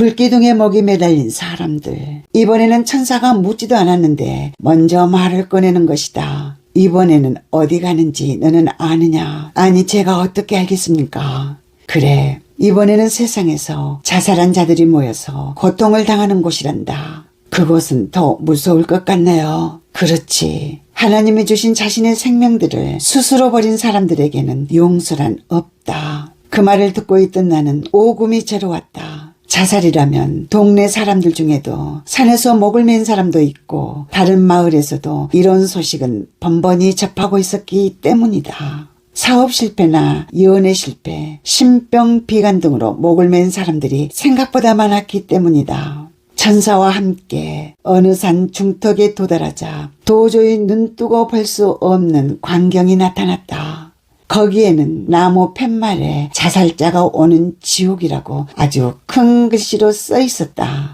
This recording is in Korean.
불기둥에 목이 매달린 사람들. 이번에는 천사가 묻지도 않았는데 먼저 말을 꺼내는 것이다. 이번에는 어디 가는지 너는 아느냐? 아니 제가 어떻게 알겠습니까? 그래. 이번에는 세상에서 자살한 자들이 모여서 고통을 당하는 곳이란다. 그곳은 더 무서울 것 같네요. 그렇지. 하나님이 주신 자신의 생명들을 스스로 버린 사람들에게는 용서란 없다. 그 말을 듣고 있던 나는 오금이 저려왔다. 자살이라면 동네 사람들 중에도 산에서 목을 맨 사람도 있고 다른 마을에서도 이런 소식은 번번이 접하고 있었기 때문이다. 사업 실패나 연애 실패, 신병 비관 등으로 목을 맨 사람들이 생각보다 많았기 때문이다. 천사와 함께 어느 산 중턱에 도달하자 도저히 눈뜨고 볼 수 없는 광경이 나타났다. 거기에는 나무 팻말에 자살자가 오는 지옥이라고 아주 큰 글씨로 써 있었다.